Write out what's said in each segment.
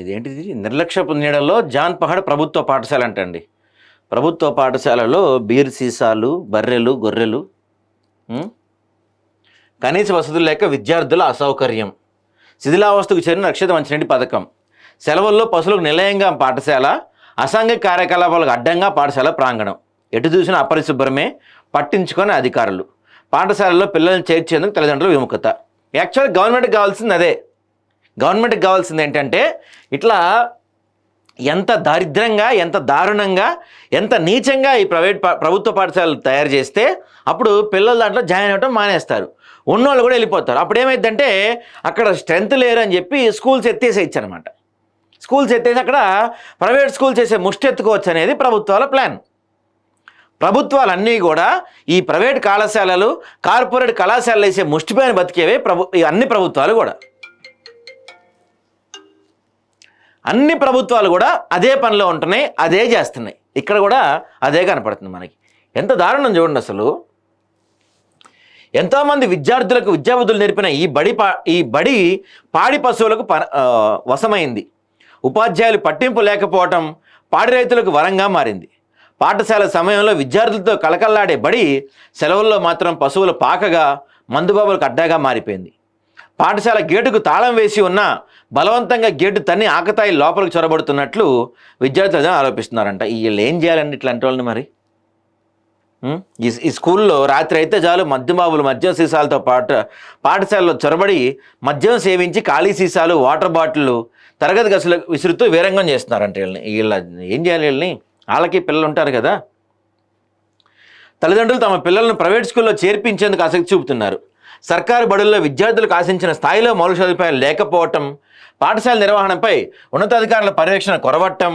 ఇదేంటిది? నిర్లక్ష్యపు నీడలో జాన్ పహాడ్ ప్రభుత్వ పాఠశాల అంటండి ప్రభుత్వ పాఠశాలలో బీర్ సీసాలు బర్రెలు గొర్రెలు కనీస వసతులు లేక విద్యార్థుల అసౌకర్యం. శిథిలావస్థకు చేరిన రక్షిత మంచినీటి పథకం. సెలవుల్లో పశువులకు నిలయంగా పాఠశాల అసాంఘిక కార్యకలాపాలకు అడ్డంగా పాఠశాల ప్రాంగణం. ఎటు చూసిన అపరిశుభ్రమే పట్టించుకొని అధికారులు. పాఠశాలలో పిల్లల్ని చేర్చేందుకు తల్లిదండ్రుల విముఖత. యాక్చువల్ గవర్నమెంట్కి కావాల్సింది అదే. గవర్నమెంట్కి కావాల్సింది ఏంటంటే ఇట్లా ఎంత దారిద్రంగా ఎంత దారుణంగా ఎంత నీచంగా ఈ ప్రైవేట్ పా- ప్రభుత్వ పాఠశాలలు తయారు చేస్తే అప్పుడు పిల్లలు దాంట్లో జాయిన్ అవ్వడం మానేస్తారు. ఉన్నోళ్ళు కూడా వెళ్ళిపోతారు. అప్పుడు ఏమైందంటే అక్కడ స్ట్రెంత్ లేరు అని చెప్పి స్కూల్స్ ఎత్తేసేయచ్చు అనమాట స్కూల్స్ ఎత్తేసి అక్కడ ప్రైవేట్ స్కూల్ చేసే ముష్టి ఎత్తుకోవచ్చు అనేది ప్రభుత్వాల ప్లాన్. ప్రభుత్వాలన్నీ కూడా ఈ ప్రైవేట్ కళాశాలలు కార్పొరేట్ కళాశాలలు వేసే ముష్టిపైన బతికేవే ప్రభు అన్ని ప్రభుత్వాలు కూడా. అన్ని ప్రభుత్వాలు కూడా అదే పనిలో ఉంటున్నాయి అదే చేస్తున్నాయి. ఇక్కడ కూడా అదే కనపడుతుంది మనకి. ఎంత దారుణం చూడండి అసలు. ఎంతోమంది విద్యార్థులకు విద్యాబుద్ధులు నేర్పిన ఈ బడి పా ఈ బడి పాడి పశువులకు ప వశమైంది. ఉపాధ్యాయులు పట్టింపు లేకపోవటం పాడి రైతులకు వరంగా మారింది. పాఠశాల సమయంలో విద్యార్థులతో కలకల్లాడే బడి సెలవుల్లో మాత్రం పశువుల పాకగా మందుబాబులకు అడ్డాగా మారిపోయింది. పాఠశాల గేటుకు తాళం వేసి ఉన్న బలవంతంగా గేటు తన్ని ఆకతాయి లోపలికి చొరబడుతున్నట్లు విద్యార్థులు ఆరోపిస్తున్నారంట. వీళ్ళు ఏం చేయాలండి ఇట్లాంటి వాళ్ళని మరి? ఈ ఈ స్కూల్లో రాత్రి అయితే చాలు మద్యబాబులు మద్యం సీసాలతో పాటు పాఠశాలలో చొరబడి మద్యం సేవించి ఖాళీ సీసాలు వాటర్ బాటిళ్ళు తరగతి గసులు విసురుతూ వీరంగం చేస్తున్నారంట వీళ్ళని. వీళ్ళ ఏం చేయాలి వీళ్ళని? వాళ్ళకి పిల్లలు ఉంటారు కదా. తల్లిదండ్రులు తమ పిల్లలను ప్రైవేట్ స్కూల్లో చేర్పించేందుకు ఆసక్తి చూపుతున్నారు. సర్కారు బడుల్లో విద్యార్థులకు ఆశించిన స్థాయిలో మౌలిక సదుపాయాలు లేకపోవటం పాఠశాల నిర్వహణపై ఉన్నతాధికారుల పర్యవేక్షణ కొరవటం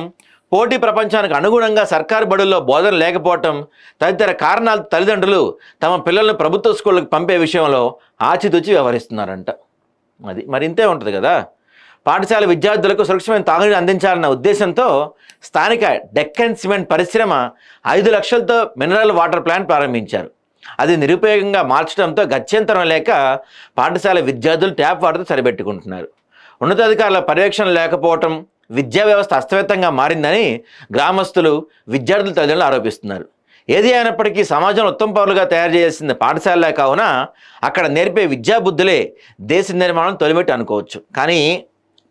పోటీ ప్రపంచానికి అనుగుణంగా సర్కారు బడుల్లో బోధన లేకపోవటం తదితర కారణాలు తల్లిదండ్రులు తమ పిల్లలను ప్రభుత్వ స్కూళ్ళకు పంపే విషయంలో ఆచితూచి వ్యవహరిస్తున్నారంట. అది మరి ఇంతే ఉంటుంది కదా? పాఠశాల విద్యార్థులకు సురక్షమైన తాగునీరు అందించాలన్న ఉద్దేశంతో స్థానిక డెక్కన్ సిమెంట్ పరిశ్రమ ఐదు లక్షలతో మినరల్ వాటర్ ప్లాంట్ ప్రారంభించారు. అది నిరుపయోగంగా మార్చడంతో గత్యంతరం లేక పాఠశాల విద్యార్థులు ట్యాప్ వాటర్తో సరిపెట్టుకుంటున్నారు. ఉన్నతాధికారుల పర్యవేక్షణ లేకపోవటం విద్యా వ్యవస్థ అస్తవ్యస్తంగా మారిందని గ్రామస్తులు విద్యార్థుల తల్లిదండ్రులు ఆరోపిస్తున్నారు. ఏది అయినప్పటికీ సమాజం ఉత్తమ పౌరులుగా తయారు చేయాల్సిన పాఠశాలలే కావున అక్కడ నేర్పే విద్యాబుద్ధులే దేశ నిర్మాణం తొలిమెట్టు అనుకోవచ్చు. కానీ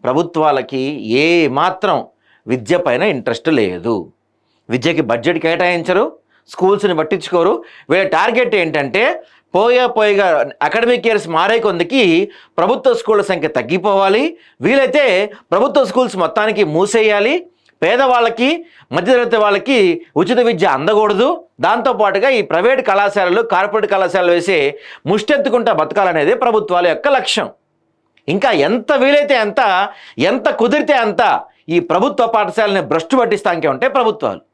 ప్రభుత్వాలకి ఏ మాత్రం విద్య పైన ఇంట్రెస్ట్ లేదు. విద్యకి బడ్జెట్ కేటాయించరు స్కూల్స్ని పట్టించుకోరు. వీళ్ళ టార్గెట్ ఏంటంటే పోయా పోయిగా అకాడమిక్ ఇయర్స్ మారే కొందికి ప్రభుత్వ స్కూళ్ళ సంఖ్య తగ్గిపోవాలి. వీలైతే ప్రభుత్వ స్కూల్స్ మొత్తానికి మూసేయాలి. పేదవాళ్ళకి మధ్యతరగతి వాళ్ళకి ఉచిత విద్య అందకూడదు. దాంతోపాటుగా ఈ ప్రైవేట్ కళాశాలలు కార్పొరేట్ కళాశాలలు వేసే ముష్టెత్తుకుంటా బతకాలనేదే ప్రభుత్వాల యొక్క లక్ష్యం. ఇంకా ఎంత వీలైతే అంత ఎంత కుదిరితే అంత ఈ ప్రభుత్వ పాఠశాలని భ్రష్టు పట్టిస్తానికే ఉంటాయి ప్రభుత్వాలు.